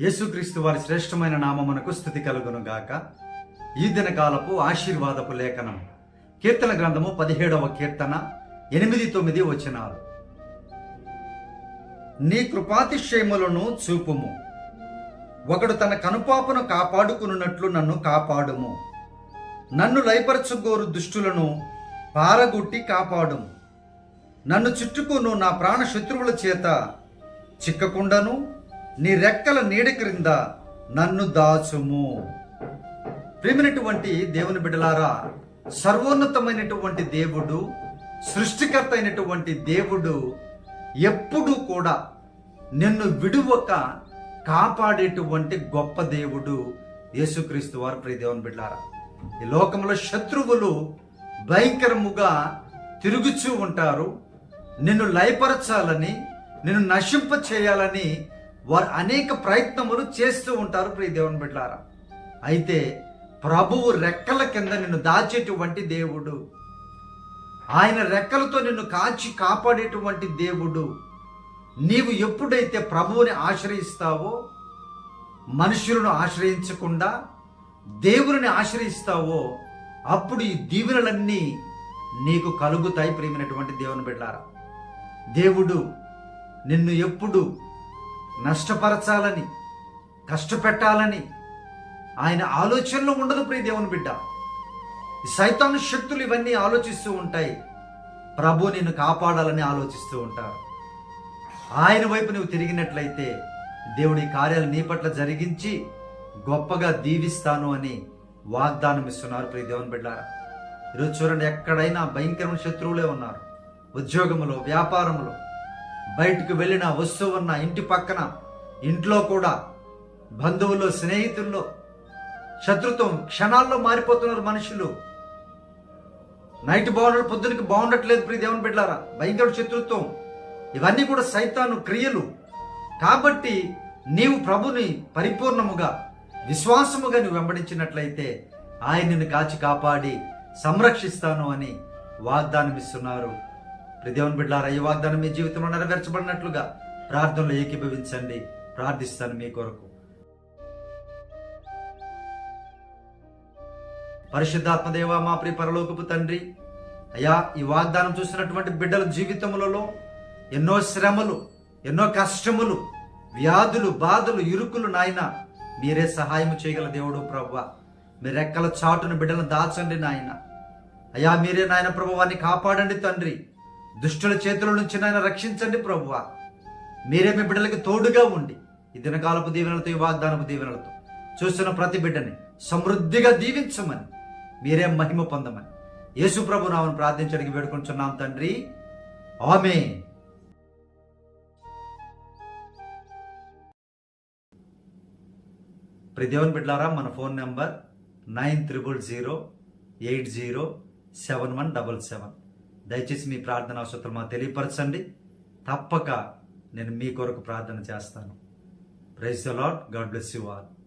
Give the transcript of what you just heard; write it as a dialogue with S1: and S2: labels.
S1: యేసుక్రీస్తు వారి శ్రేష్టమైన నామమునకు స్థుతి కలుగును గాక ఈ దినకాలపు ఆశీర్వాదపు లేఖనం. కీర్తన గ్రంథము పదిహేడవ కీర్తన ఎనిమిది తొమ్మిది వచనాలు. నీ కృపాతిశయములను చూపుము. ఒకడు తన కనుపాపను కాపాడుకున్నట్లు నన్ను కాపాడుము. నన్ను లయపరచుగోరు దుష్టులను పారగొట్టి కాపాడుము. నన్ను చుట్టుకును నా ప్రాణ శత్రువుల చేత చిక్కకుండాను నీ రెక్కల నీడ క్రింద నన్ను దాచుము. ప్రేమినటువంటి దేవుని బిడ్డలారా సర్వోన్నతమైనటువంటి దేవుడు సృష్టికర్త అయినటువంటి దేవుడు ఎప్పుడూ కూడా నిన్ను విడువక కాపాడేటువంటి గొప్ప దేవుడు యేసుక్రీస్తు వారు. ప్రియ దేవుని బిడ్డారా ఈ లోకంలో శత్రువులు భయంకరముగా తిరుగుచూ ఉంటారు. నిన్ను లయపరచాలని నిన్ను నశింప చేయాలని వారు అనేక ప్రయత్నములు చేస్తూ ఉంటారు ప్రియ దేవుని బిడ్డారా అయితే ప్రభువు రెక్కల కింద నిన్ను దాచేటువంటి దేవుడు. ఆయన రెక్కలతో నిన్ను కాచి కాపాడేటువంటి దేవుడు. నీవు ఎప్పుడైతే ప్రభువుని ఆశ్రయిస్తావో మనుషులను ఆశ్రయించకుండా దేవుని ఆశ్రయిస్తావో అప్పుడు ఈ దీవెనలన్నీ నీకు కలుగుతాయి ప్రేమైనటువంటి దేవుని బిడ్డారా దేవుడు నిన్ను ఎప్పుడు నష్టపరచాలని కష్టపెట్టాలని ఆయన ఆలోచనలో ఉండదు ప్రియ దేవుని బిడ్డ. సైతాను శక్తులు ఇవన్నీ ఆలోచిస్తూ ఉంటాయి. ప్రభు నిన్ను కాపాడాలని ఆలోచిస్తూ ఉంటారు. ఆయన వైపు నువ్వు తిరిగినట్లయితే దేవుడి కార్యాలు నీ పట్ల జరిగించి గొప్పగా దీవిస్తాను అని వాగ్దానం ఇస్తున్నారు ప్రియ దేవుని బిడ్డారా ఈరోజు చూడండి ఎక్కడైనా భయంకరమైన శత్రువులే ఉన్నారు. ఉద్యోగంలో వ్యాపారంలో బయటకు వెళ్ళిన వస్తువు ఉన్న ఇంటి పక్కన ఇంట్లో కూడా బంధువుల్లో స్నేహితుల్లో శత్రుత్వం క్షణాల్లో మారిపోతున్నారు మనుషులు. నైట్ బాగుండడు పొద్దునకి బాగుండట్లేదు ప్రియ దేవుని బిడ్డారా భయంకర శత్రుత్వం. ఇవన్నీ కూడా సైతాను క్రియలు. కాబట్టి నీవు ప్రభుని పరిపూర్ణముగా విశ్వాసముగా నువ్వు వెంబడించినట్లయితే ఆయన నిన్ను కాచి కాపాడి సంరక్షిస్తాను అని వాగ్దానం ఇస్తున్నారు ప్రదేవన్ బిడ్డారా ఈ వాగ్దానం మీ జీవితంలో నెరవేర్చబడినట్లుగా ప్రార్థనలో ఏకీభవించండి. ప్రార్థిస్తాను మీ కొరకు. పరిశుద్ధాత్మదేవ మా ప్రియ పరలోకపు తండ్రి అయ్యా ఈ వాగ్దానం చూసినటువంటి బిడ్డల జీవితములలో ఎన్నో శ్రమలు ఎన్నో కష్టములు వ్యాధులు బాధలు ఇరుకులు నాయన మీరే సహాయం చేయగల దేవుడు ప్రవ్వ. మీ రెక్కల చాటును బిడ్డలను దాచండి నాయన. అయ్యా మీరే నాయన ప్రభువాన్ని కాపాడండి తండ్రి. దుష్టుల చేతుల నుంచి నాయన రక్షించండి ప్రభువ. మీరే మీ బిడ్డలకి తోడుగా ఉండి ఈ దినకాలపు దీవెనలతో ఈ వాగ్దానపు దీవెనలతో చూస్తున్న ప్రతి బిడ్డని సమృద్ధిగా దీవించమని మీరే మహిమ పొందమని యేసు ప్రభు నామను ప్రార్థించడానికి వేడుకుంటున్నాం తండ్రి. ఆమె ప్రదేవన్ బిడ్లారా మన phone number nine triple zero eight zero seven one double seven. దయచేసి మీ ప్రార్థన అవసరం మాకు తెలియపరచండి. తప్పక నేను మీ కొరకు ప్రార్థన చేస్తాను. Praise the Lord God bless you all